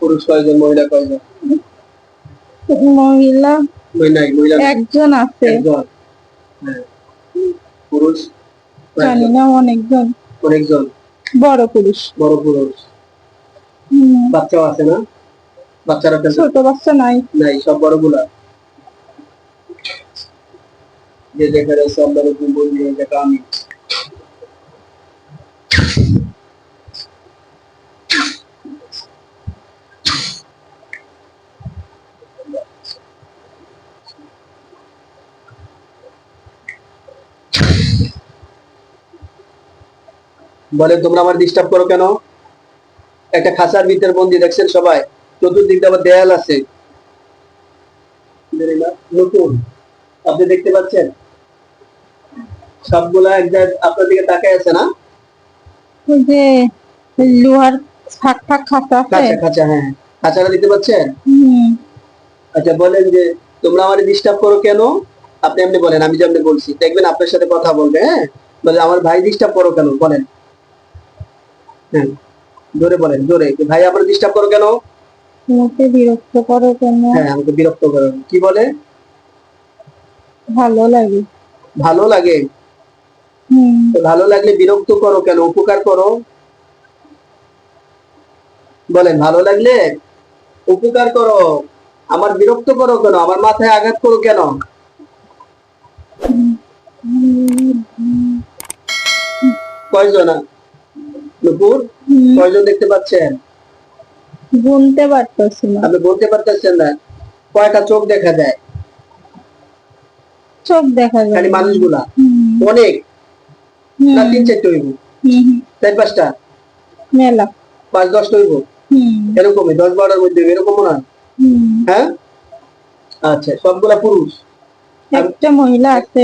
পুরুষ কয়জন মহিলা কয়জন মহিলা মহিলা একজন আছে। একজন। হ্যাঁ। পুরুষ? জানি না অনেকজন। অনেকজন? বড় পুরুষ। বড় পুরুষ। বাচ্চাও আছে না? বাচ্চারা ছোট বাচ্চা নাই। নাই সব বড়গুলা? যে যেখানে হুকুম বললি এই জায়গা আমি। বলে তোমরা আমার ডিস্টার্ব করো কেন? একটা খাঁচার ভিতরে বন্দি দেখছেন সবাই? চতুর্দিক আবার দেয়াল আছে। নতুন। আপনি দেখতে পাচ্ছেন? সবগুলা এক আপনার দিকে তাকায় আছে না? যে লোহার ফাঁক ফাঁক খাতা আছে। খাঁচা খাঁচা হ্যাঁ। খাঁচাটা দিতে পাচ্ছেন? আচ্ছা বলেন যে তোমরা আমার ডিস্টার্ব করো কেন? আপনি এমনি বলেন আমি যেমনি বলছি। দেখবেন আপনার সাথে কথা বলবে হ্যাঁ? বলে আমার ভাই ডিস্টার্ব করো কেন? বলেন। হ্যাঁ জোরে বলেন জোরে। ভাই আমার ডিস্টার্ব করো কেন? তোমাকে বিরক্ত করো কেন? হ্যাঁ আমাকে বিরক্ত করো কি বলে? ভালো লাগে। ভালো লাগে? ভালো লাগলে বিরক্ত করো কেন? উপকার করো? বলেন ভালো লাগলে উপকার করো। আমার বিরক্ত করো কেন? আমার মাথায় আঘাত করো কেন? কয়জন? নুপুর কয়জন দেখতে পাচ্ছেন? গুনতে পারতেছি না। আপনি বলতে পারতেছেন না। কয়টা চোখ দেখা যায়? চোখ দেখা যায়। খালি মানুষগুলা? অনেক? না তিন চারটে হইব? চার পাঁচটা? মেলা। পাঁচ দশটা হইব? এরকমই দশ বারোটার মধ্যে এরকম না। হ্যাঁ? আচ্ছা সবগুলা পুরুষ? একটা মহিলা আছে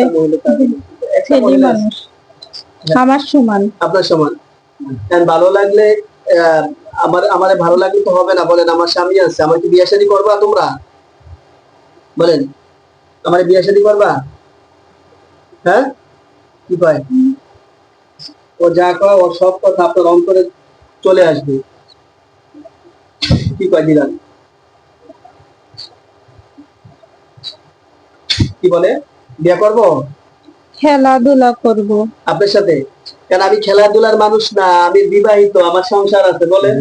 আমার সমান। আপনার সমান? ভালো লাগলে আমার আমার ভালো লাগলে তো হবে না। বলেন আমার স্বামী আছে আমার কি বিয়ে শাদী করবা তোমরা? বলেন আমার বিয়ে শাদী করবা? হ্যাঁ? কি কয়? ও যা কয় ওর সব কথা আপনার অন্তরে চলে আসবে। কি কয় দিলাম কি বলে? বিয়ে করব? খেলাধুলা করব। আপনার সাথে? কেন আমি খেলাধুলার মানুষ না আমি বিবাহিত আমার সংসার আছে বলেন।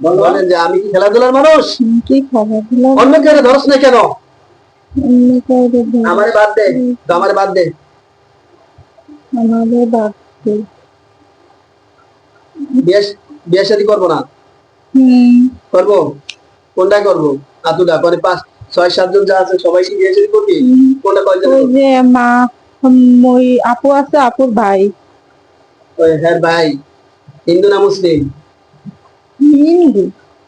বলেন যে আমি কি খেলাধুলার মানুষ? অন্য কেন ধরস না কেন? আমারে বাদ দে তো আমারে বাদ দে। বিয়ে বিয়ে শাদী করব না? হুম। করব? কোনটা করব? আতুটা করে পাঁচ ছয় সাতজন যা আছে সবাই কি বিয়ে শাদী করবি? কোনটা কয়জন মা ওই আপু আছে আপুর ভাই। হ্যাঁ ভাই হিন্দু না মুসলিম? হিন্দু।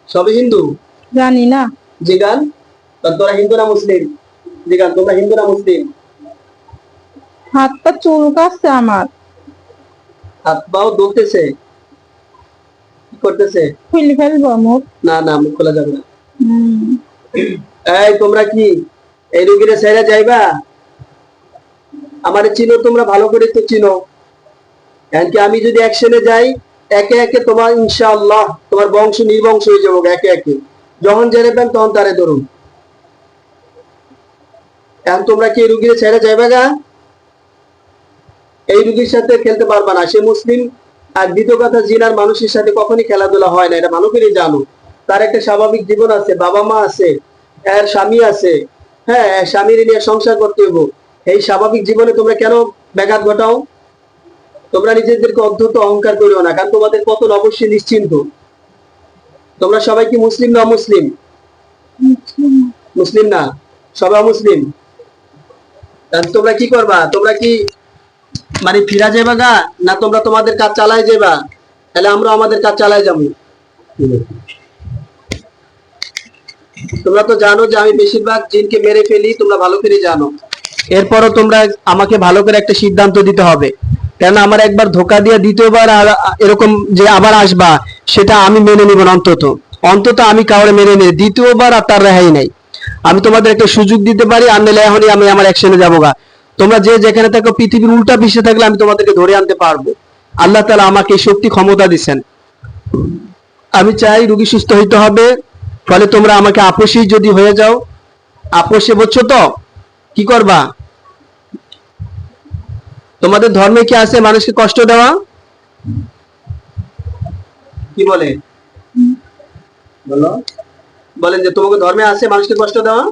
সবই হিন্দু? জানি না। তা তোরা হিন্দু না মুসলিম? তোমরা হিন্দু না মুসলিম? হাত পা চুলকাচ্ছে আমার। হাত পাও দুলতেছে। কি করতেছে? খুলে ফেলব মুখ? না না মুখ খোলা যাবে না। এই তোমরা কি এই রুগীরে ছেড়ে যাইবা? আমার চিনো, তোমরা ভালো করে তো চিনো। এমনকি আমি যদি অ্যাকশনে যাই, একে একে তোমার ইনশাআল্লাহ, তোমার বংশ নির্বংশ হয়ে যাব একে একে। যখন জেনে পান, তখন তারে ধরুন। এখন তোমরা কি রুগীরে ছেড়ে যাইবা গা? এই রুগীর সাথে খেলতে পারবা না। সে মুসলিম, আর দ্বিতীয় কথা, জিনার মানুষের সাথে কখনই খেলাধুলা হয় না, এটা ভালো করে জানো। তার একটা স্বাভাবিক জীবন আছে, বাবা মা আছে, এর স্বামী আছে। হ্যাঁ স্বামীর নিয়ে সংসার করতে হইব এই স্বাভাবিক জীবনে তোমরা কেন ব্যাঘাত ঘটাও? তোমরা নিজেদেরকে অধ্যত অহংকার করিও না, কারণ তোমাদের পতন অবশ্যই নিশ্চিন্ত। তোমরা সবাই কি মুসলিম না মুসলিম মুসলিম না, সবাই মুসলিম তোমরা কি করবা? তোমরা কি মানে ফিরা যাবা গা, না তোমরা তোমাদের কাজ চালায় যাবা তাহলে আমরা আমাদের কাজ চালায় যাব। তোমরা তো জানো যে আমি বেশিরভাগ জিনকে মেরে ফেলি, তোমরা ভালো করে জানো। এরপরও তোমরা আমাকে ভালো করে একটা সিদ্ধান্ত দিতে হবে। কেন আমার একবার ধোকা দিয়ে দ্বিতীয়বার আর এরকম যে আবার আসবা, সেটা আমি মেনে নিব না অন্তত। অন্তত আমি কাউরে মেনে নিই দ্বিতীয়বার আর তার রেহাই নাই। আমি তোমাদের একটা সুযোগ দিতে পারি, আর নাহলে এখনই আমি আমার অ্যাকশনে যাব গা। তোমরা যে যেখানে থাকো, পৃথিবীর উল্টা বিশ্বে থাকলে আমি তোমাদেরকে ধরে আনতে পারব। আল্লাহ তালা আমাকে এই শক্তি ক্ষমতা দিচ্ছেন আমি চাই রুগী সুস্থ হইতে হবে, ফলে তোমরা আমাকে আপোষী যদি হয়ে যাও। আপোষে বলছো তো? কি করবা? তোমাদের ধর্মে কি আছে মানুষকে কষ্ট দেওয়া? কি বলে? বলো। বলেন যে তোমাকে ধর্মে আছে মানুষকে কষ্ট দেওয়া?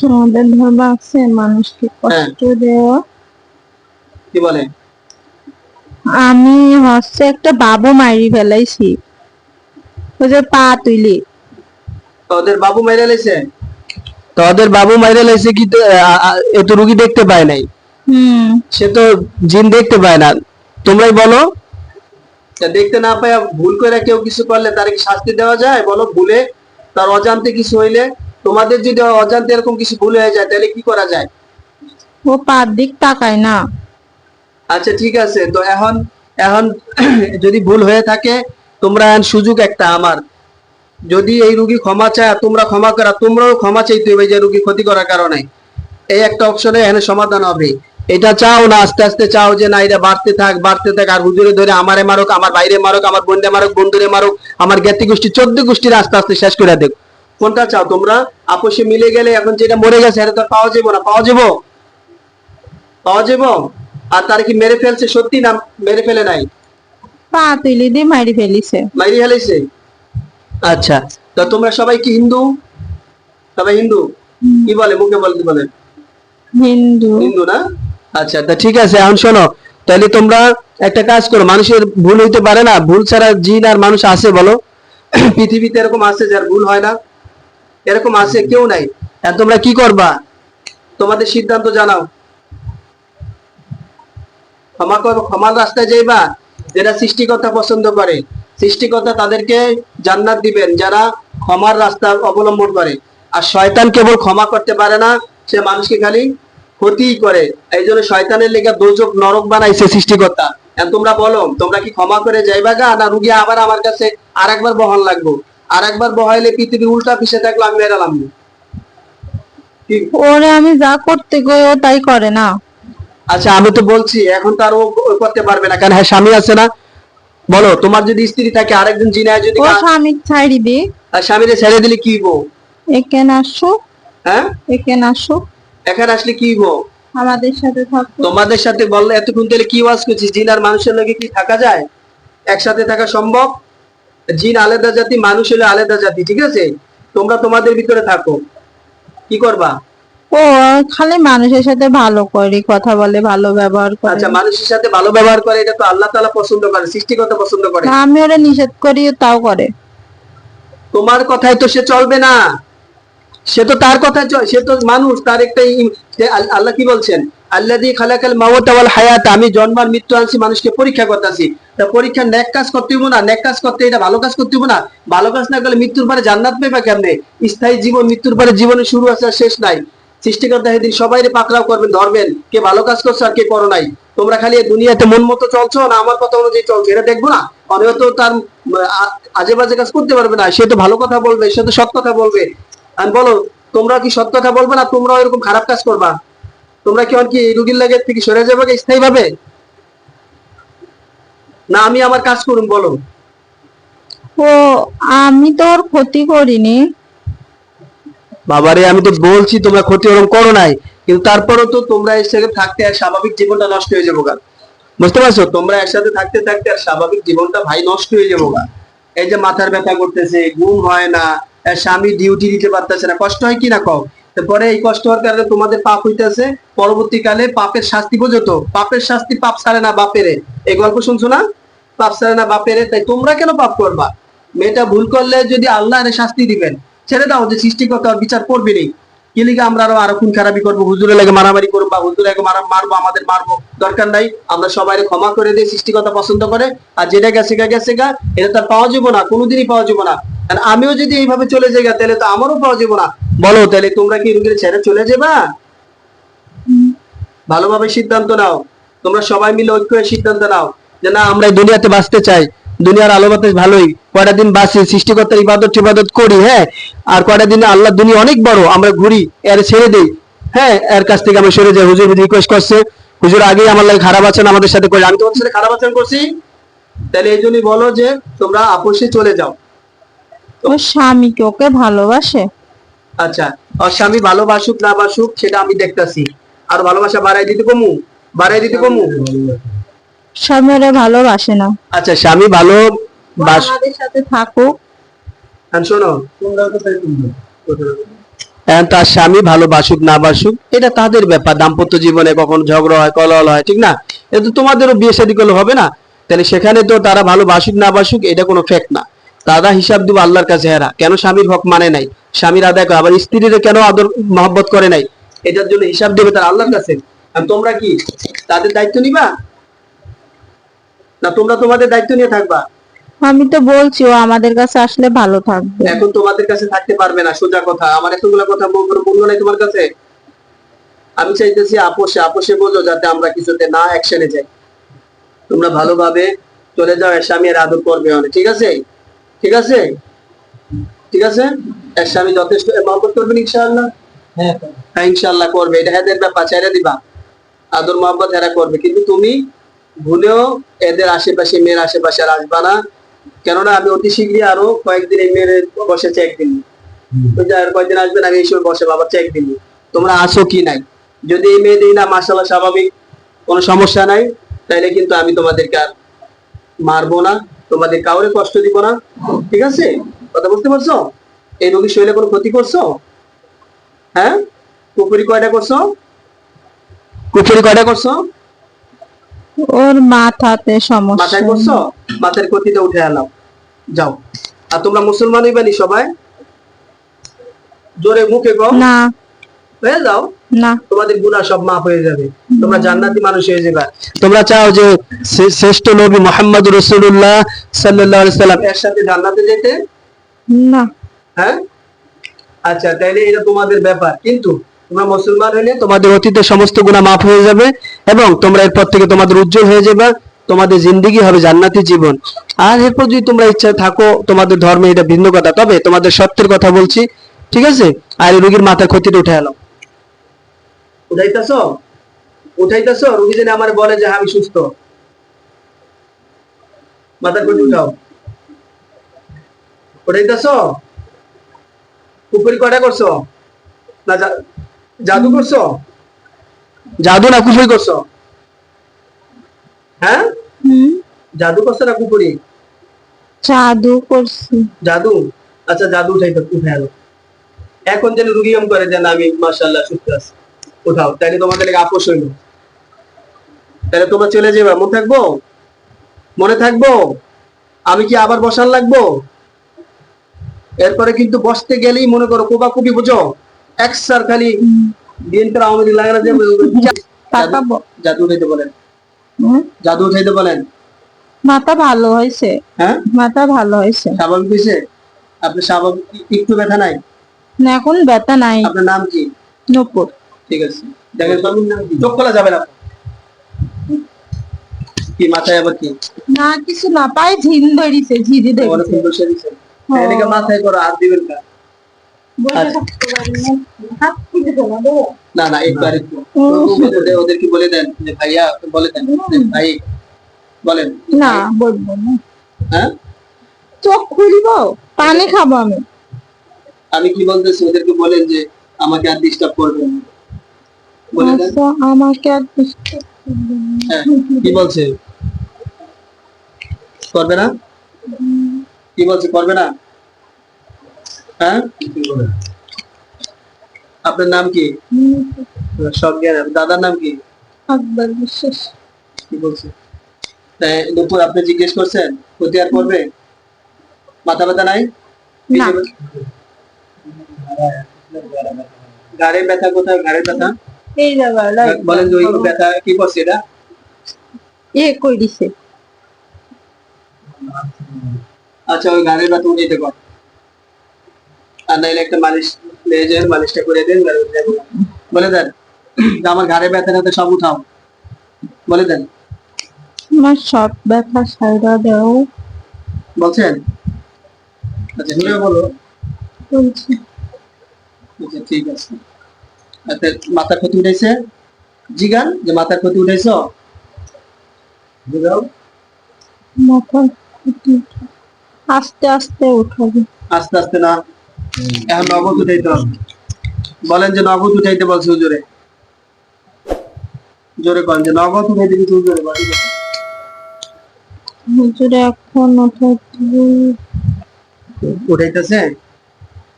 তোমাদের ধর্ম আছে মানুষকে হ্যাঁ। কষ্ট দেওয়া। কি বলে? আমি হচ্ছে একটা বাবু মারি ফেলাইছি। যে পা তুইলি ওদের বাবু মাইরে লাইছে তোদের বাবু মাইরে লাইছে কি তো, আ, আ, এ তো রুগী দেখতে পায় নাই। সে তো জিন দেখতে পায় না। তোমরাই বলো। দেখতে না পায় ভুল করে কেউ কিছু করলে তার কি শাস্তি দেওয়া যায়? বলো ভুলে। তার অজান্তে কিছু হইলে তোমাদের যদি অজান্তে এরকম কিছু ভুল হয়ে যায় তাহলে কি করা যায়? ও পার দিক তাকায় না। আচ্ছা ঠিক আছে। তো এখন এখন যদি ভুল হয়ে থাকে তোমরা সুযোগ একটা আমার। যদি এই রুগী ক্ষমা চায় তোমরা ক্ষমা করা তোমরাও ক্ষমা চাইতে হবে যে রুগী ক্ষতি করার কারণে। এই একটা অপশনে এখানে সমাধান হবে। এটা চাও না আস্তে আস্তে চাও যে না এটা বাড়তে থাক বাড়তে থাক আর হুজুরে ধরে আমারে মারুক আমার বাইরে মারুক আমার বোনরে মারুক বন্ধুরে মারুক আমার জ্ঞাতি গোষ্ঠী চোদ্দ গোষ্ঠীর আস্তে আস্তে শেষ করে দেখ। কোনটা চাও তোমরা? আপোষে মিলে গেলে এখন যেটা মরে গেছে এটা তো পাওয়া যাব না পাওয়া যাব পাওয়া যাব আর তার কি মেরে ফেলছে? সত্যি না মেরে ফেলে নাই? পা তুলি দিয়ে মারি ফেলিছে। মাইরি ফেলেছে? আচ্ছা তো তোমরা সবাই কি হিন্দু? সবাই হিন্দু? কি বলে মুখে বলতে বলে? হিন্দু। হিন্দু না? আচ্ছা তা ঠিক আছে এখন শোনো তাহলে তোমরা একটা কাজ করো মানুষের ভুল হইতে পারে না ভুল ছাড়া জিন আর মানুষ আছে বলো। পৃথিবীতে এরকম আছে যার ভুল হয় না এরকম আছে কেউ নাই। আর তোমরা কি করবা? তোমাদের সিদ্ধান্ত জানাও। ক্ষমা ক্ষমার রাস্তায় যাইবা যেটা সৃষ্টিকর্তা পছন্দ করে। সৃষ্টিকর্তা তাদেরকে জান্নাত দিবেন যারা ক্ষমার রাস্তা অবলম্বন করে। আর শয়তান কেবল ক্ষমা করতে পারে না সে মানুষকে খালি ক্ষতিই করে। এই জন্য শয়তানের লেগে দোজক নরক বানাইছে সৃষ্টিকর্তা। তোমরা বলো তোমরা কি ক্ষমা করে যাইবা গা না রুগী আবার আমার কাছে আর একবার বহন লাগবো? আর একবার বহাইলে পৃথিবী উল্টা পিছে থাকল আমি কি? ওরে আমি যা করতে গই ও তাই করে না। আচ্ছা আমি তো বলছি এখন তো আর ও ও করতে পারবে না কারণ হ্যাঁ স্বামী আছে না। বলো তোমার যদি স্ত্রী থাকে আরেকজন জিনায় যদি ও স্বামী ছাড়ি দি। আর স্বামীরে ছেড়ে দিলে কি গো একে আসো হ্যাঁ? একে আসো এখানে আসলে কি গো আমাদের সাথে থাকো তোমাদের সাথে বললে এতক্ষণ তাহলে কি ওয়াজ করছিস জিন আর মানুষের লগে কি থাকা যায়? একসাথে থাকা সম্ভব? জিন আলাদা জাতি মানুষ হলে আলাদা জাতি ঠিক আছে? তোমরা তোমাদের ভিতরে থাকো। কি করবা? ও খালি মানুষের সাথে ভালো করে কথা বলে ভালো ব্যবহার করে। আচ্ছা মানুষের সাথে ভালো ব্যবহার করে এটা তো আল্লাহ তাআলা পছন্দ করে সৃষ্টিকর্তা পছন্দ করে। আমি ওরা নিষেধ করি তাও করে। তোমার কথাই তো সে চলবে না। সে তো তার কথা সে তো মানুষ তার একটা আল্লাহ কি বলছেন? আল্লাহ দিয়ে খালাকাল মাওয়াত ওয়াল হায়াত আমি জন্ম আর মৃত্যু আনছি মানুষকে পরীক্ষা করতেছি। তা পরীক্ষা নেক কাজ করতে হইব না নেক কাজ করতে এটা ভালো কাজ করতে হইব না। ভালো কাজ না করলে মৃত্যুর পরে জান্নাত পাইবা কেমনে? স্থায়ী জীবন মৃত্যুর পরে জীবনের শুরু আছে আর শেষ নাই। সৃষ্টিকর্তা সেদিন সবাই পাকড়াও করবেন, ধরবেন। কে ভালো কাজ করছ আর কে করো নাই। তোমরা খালি দুনিয়াতে মন মতো চলছো, না আমার কথা অনুযায়ী চলছো, এটা দেখব না। অনেক তো তার আজে বাজে কাজ করতে পারবে না, সে তো ভালো কথা বলবে, সে তো সৎ কথা বলবে। আর বলো, তোমরা কি সৎ কথা বলবে না তোমরা এরকম খারাপ কাজ করবা? তোমরা কি আর কি রুগীর লাগে থেকে সরে যাবে স্থায়ী ভাবে না, আমি আমার কাজ করুন বলো। ও, আমি তো ওর ক্ষতি করিনি। বাবারে, আমি তো বলছি তোমরা ক্ষতি ওরকম করো নাই। কিন্তু তারপরেও তো তোমরা এর সাথে থাকতে আর স্বাভাবিক জীবনটা নষ্ট হয়ে যাব বুঝতে পারছ? তোমরা একসাথে থাকতে থাকতে আর স্বাভাবিক জীবনটা ভাই নষ্ট হয়ে যাব এই যে মাথার ব্যথা করতেছে, ঘুম হয় না স্বামী ডিউটি দিতে পারতেছে না। কষ্ট হয় কি না কও? তারপরে এই কষ্ট হওয়ার কারণে তোমাদের পাপ হইতেছে। পরবর্তীকালে পাপের শাস্তি বোঝো তো? পাপের শাস্তি পাপ ছাড়ে না বাপেরে। এই গল্প শুনছো না? পাপ ছাড়ে না বাপেরে, তাই তোমরা কেন পাপ করবা? মেয়েটা ভুল করলে যদি আল্লাহ শাস্তি দিবেন। ছেড়ে দাও যে সৃষ্টিকর্তা বিচার করবে নেই। কি লিগে আমরা আরও আরও খুন খারাপি করব হুজুরে লাগে মারামারি করব বা হুজুরে লাগে মারা মারবো আমাদের মারবো। দরকার নাই আমরা সবাই ক্ষমা করে দিই সৃষ্টিকর্তা পছন্দ করে। আর যেটা গেছে গা গেছে গা এটা তার পাওয়া যাব না কোনোদিনই পাওয়া যাব না। আর আমিও যদি এইভাবে চলে যাই গা, তাহলে তো আমারও পাওয়া যাব না। বলো তাহলে তোমরা কি রুগীর ছেড়ে চলে যাবা? ভালোভাবে সিদ্ধান্ত নাও। তোমরা সবাই মিলে ঐক্য সিদ্ধান্ত নাও যে না আমরা দুনিয়াতে বাঁচতে চাই। দুনিয়ার আলো বাতাস ভালোই। কয়টা দিন বাঁচি সৃষ্টিকর্তার ইবাদত টিবাদত করি হ্যাঁ? আর কয়টা দিন আল্লাহ দুনিয়া অনেক বড় আমরা ঘুরি এর ছেড়ে দেই হ্যাঁ? এর কাছ থেকে আমরা সরে যাই হুজুর রিকোয়েস্ট করছে। হুজুর আগেই আমার লাগে খারাপ আচরণ আমাদের সাথে করে আমি তোমাদের সাথে খারাপ আচরণ করছি। তাহলে এই জন্যই বলো যে তোমরা আপোষে চলে যাও। ওর স্বামী কি ওকে ভালোবাসে? আচ্ছা আর স্বামী ভালোবাসুক না বাসুক সেটা আমি দেখতাছি। আর ভালোবাসা বাড়াই দিতে কমু? বাড়াই দিতে কমু? স্বামী ভালোবাসে না। আচ্ছা স্বামী ভালো আমাদের সাথে থাকুক। আর শোনো। তার স্বামী ভালো বাসুক না বাসুক এটা তাদের ব্যাপার। দাম্পত্য জীবনে কখনো ঝগড়া হয় কলহল হয় ঠিক না? এটা তো তোমাদেরও বিয়ে শাদী করলে হবে না। তাহলে সেখানে তো তারা ভালো বাসুক না বাসুক এটা কোনো ফ্যাক্ট না। তারা হিসাব দিব আল্লাহর কাছে হেরা। কেন স্বামীর হক মানে নাই? স্বামীর আদায় করে আবার স্ত্রীর কেন আদর মহব্বত করে নাই? এটার জন্য হিসাব দেবে তার আল্লাহর কাছে। আর তোমরা কি তাদের দায়িত্ব নিবা? না তোমরা তোমাদের দায়িত্ব নিয়ে থাকবা। আমি তো বলছি ও আমাদের কাছে আসলে ভালো থাকবে। এখন তোমাদের কাছে থাকতে পারবে না সোজা কথা। আমার এতগুলো কথা বল- করে বলব নাই তোমার কাছে? আমি চাইতেছি আপোষে আপোষে বোঝো যাতে আমরা কিছুতে না অ্যাকশনে যাই। তোমরা ভালোভাবে চলে যাও এর স্বামী এর আদর করবে অনেক। ঠিক আছে? ঠিক আছে? ঠিক আছে? এর স্বামী যথেষ্ট মহব্বত করবেন ইনশাআল্লাহ? হ্যাঁ ইনশাআল্লাহ করবে। এটা এদের ব্যাপার ছেড়ে দিবা। আদর মহব্বত এরা করবে। কিন্তু তুমি ভুলেও এদের আশেপাশে মেয়ের আশেপাশে আর আসবা না। কেননা আমি অতি শীঘ্রই আরও কয়েকদিন এই মেয়ের বসে চেক দিন আর কয়েকদিন আসবেন আমি এই সময় বসে বাবা চেক দিন তোমরা আসো কি নাই? যদি এই মেয়ে দিই না মাসাল্লাহ স্বাভাবিক কোনো সমস্যা নাই। তাইলে কিন্তু আমি তোমাদেরকে আর মারবো না তোমাদের কাউরে কষ্ট দিব না। ঠিক আছে? কথা বুঝতে পারছ? এই রোগীর শরীরে কোনো ক্ষতি করছ? হ্যাঁ? কুপুরি কয়টা করছ? কুপুরি কয়টা করছ? ওর মাথাতে সমস্যা। মাথায় করছ? মাথার ক্ষতিটা উঠে এলাম যাও। আর তোমরা মুসলমান হইবানি সবাই? জোরে মুখে কও না। হয়ে যাও। না। তোমাদের গুনাহ সব মাফ হয়ে যাবে। তোমরা জান্নাতি মানুষ হয়ে যাবে। তোমরা চাও যে শ্রেষ্ঠ নবী মোহাম্মদ রসুল্লাহ সাল্লাল্লাহু আলাইহি সাল্লাম এর সাথে জান্নাতে যেতে? না। হ্যাঁ? আচ্ছা তাইলে এটা তোমাদের ব্যাপার। কিন্তু তোমরা মুসলমান হলে তোমাদের অতীতের সমস্ত গুনাহ মাফ হয়ে যাবে এবং তোমরা এরপর থেকে তোমাদের উজ্জ্বল হয়ে যাবে, তোমাদের জিন্দেগি হবে জান্নাতি জীবন। আর এরপর যদি তোমরা ইচ্ছা থাকো, তোমাদের ধর্মে এটা ভিন্ন কথা, তবে তোমাদের সত্যের কথা বলছি, ঠিক আছে? আর রোগীর মাথার ক্ষতিটা উঠে এলাম উঠাইতেছ? উঠাইতেছ? রুগী যেন আমার বলে যে আমি সুস্থ। মাথার ক্ষতি উঠাও। উঠাইতেছ? কুপুরি কয়টা করছ? না জাদু করছ? জাদু না কুপুরি করছ? হ্যাঁ? জাদু করছ না কুপুরি জাদু করছি। জাদু? আচ্ছা জাদু উঠাইতে উঠে এলো এখন যেন রুগী এম করে যেন আমি মাশাল্লাহ সুস্থ আছি। উঠাও তাইলে তোমাদের লেগে আপোষ হইল তাহলে তোমরা চলে যাবে মনে থাকব? মনে থাকব? আমি কি আবার বসার লাগবো? এরপরে কিন্তু বসতে গেলেই মনে করো কোবা কুবি বুঝো? খালি বিএনপির আওয়ামী লীগ লাগে না যে জাদু উঠাইতে বলেন। জাদু উঠাইতে বলেন। মাথা ভালো হয়েছে। হ্যাঁ? মাথা ভালো হয়েছে। স্বাভাবিক হয়েছে? আপনার স্বাভাবিক একটু ব্যথা নাই? না, এখন ব্যথা নাই। আপনার নাম কি? নপুর। ঠিক আছে। দেখেন চোখ খোলা যাবে না। কি মাথায় আবার কি? না কিছু না পাই ঝিন ধরিছে অনেক সুন্দর সেরেছে মাথায় করো হাত দিবেন না বসে আচ্ছা। থাকতে পারি না। না ওদের- ওদেরকে বলে দেন যে ভাইয়া বলে দেন ভাই বলেন। না বলব না। হ্যাঁ? চোখ খুলব পানি খাব আমি। আমি কি বলতেছি ওদেরকে বলেন যে আমাকে আর ডিস্টার্ব করবেন না। বলে দেন। আচ্ছা আমাকে আর। হ্যাঁ কি বলছে? করবে না? কি বলছে করবে না? হ্যাঁ? আপনার নাম কি? হুম, সব জ্ঞান দাদার নাম কি? আকবর বিশ্বাস। কি বলছে? তাই দুপুর আপনি জিজ্ঞেস করছেন ক্ষতি আর করবে? মাথা ব্যথা নাই? গাড়ে ব্যথা কোথায়? ঘাড়ে ব্যথা? এই বলেন ওই ব্যথা কি করছে এটা? এ কই দিছে? আচ্ছা ওই গাড়ির ব্যথা উঠাইতে কর। আর নাইলে একটা মালিশ লেজের মালিশটা করে দেন বলে দেন আমার ঘাড়ে ব্যথা ব্যথা সব উঠাও। বলে দেন। আমার সব ব্যথা সাইডা দেও। বলছেন? আচ্ছা জোরে বলো। বলছি। আচ্ছা ঠিক আছে। আচ্ছা মাথা ক্ষতি উঠেছে জিগান যে মাথার ক্ষতি উঠাইছো? বুঝাও। মাথা আস্তে আস্তে উঠাবে। আস্তে আস্তে না। এখন নগদ উঠাইতে হবে। বলেন যে নগদ উঠাইতে বলছে হুজুরে। জোরে করেন যে নগদ উঠাইতে কিছু হুজুরে বাড়ি হুজুরে এখন উঠাইতেছে?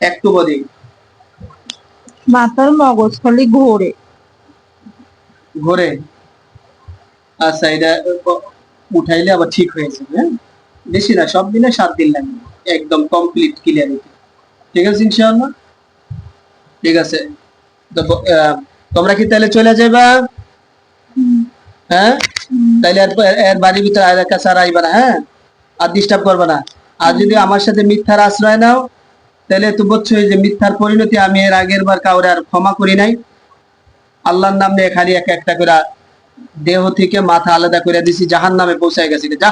একটু বদি মাথার মগজ খালি ঘোরে। ঘুরে। আচ্ছা এটা উঠাইলে আবার ঠিক হয়েছে হ্যাঁ? বেশি না সব দিনে সাত দিন লাগবে। একদম কমপ্লিট ক্লিয়ার হতে ঠিক আছে, ইনশাআল্লাহ? ঠিক আছে। তোমরা কি তাহলে চলে যাবা হ্যাঁ? তাহলে এর বাড়ির ভিতরে আয়ের কাছে আর আইবা না হ্যাঁ? আর ডিস্টার্ব করবে না। আর যদি আমার সাথে মিথ্যার আশ্রয় নাও, তাহলে তো বুঝছোই যে মিথ্যার পরিণতি আমি এর আগের বার কাউরে আর ক্ষমা করি নাই। আল্লাহর নাম নিয়ে খালি এক একটা করে দেহ থেকে মাথা আলাদা করে দিছি জাহান নামে পৌঁছায় গেছে। যা।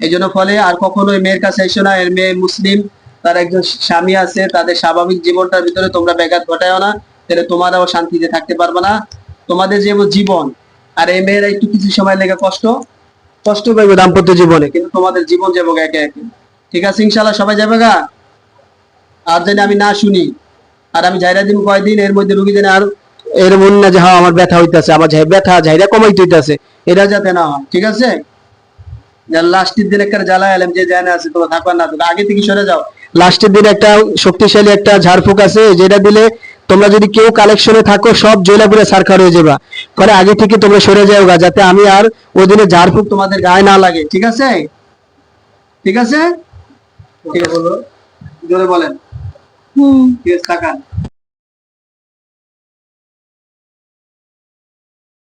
এই জন্য ফলে আর কখনো মেয়ের কাছে এসো না, এর মেয়ে মুসলিম। তার একজন স্বামী আছে, তাদের স্বাভাবিক জীবনটার ভিতরে তোমরা ব্যাঘাত ঘটায়ও না, তাহলে তোমরাও শান্তিতে থাকতে পারবে না। তোমাদের যে জীবন, আর এই মেয়েরা একটু কিছু সময় লেগে কষ্ট কষ্ট পাইবে দাম্পত্য জীবনে, কিন্তু তোমাদের জীবন যাব একে একে। ঠিক আছে ইনশাল্লাহ সবাই যাবে গা? আর যেন আমি না শুনি, আর আমি ঝাইরা দিন কয়দিন, এর মধ্যে রুগী যেন আর এর মন না যে হ্যাঁ আমার ব্যথা হইতেছে, আমার ব্যথা ঝাইরা কমাইতে হইতেছে এটা যাতে না হয়, ঠিক আছে? লাস্টের দিন একটা জ্বালা এলাম, যে জানা আছে, তোমরা থাকবার না আগে থেকে সরে যাও। লাস্টের দিন একটা শক্তিশালী একটা ঝাড়ফুঁক আছে যেটা দিলে তোমরা যদি কেউ কালেকশনে থাকো সব জয়লাপুরে সারকার হয়ে যাবা। করে আগে থেকে তোমরা সরে যাও গা যাতে আমি আর ওই দিনে ঝাড়ফুঁক তোমাদের গায়ে না লাগে। ঠিক আছে? ঠিক আছে? ঠিক আছে জোরে বলেন। হুম। ঠিক আছে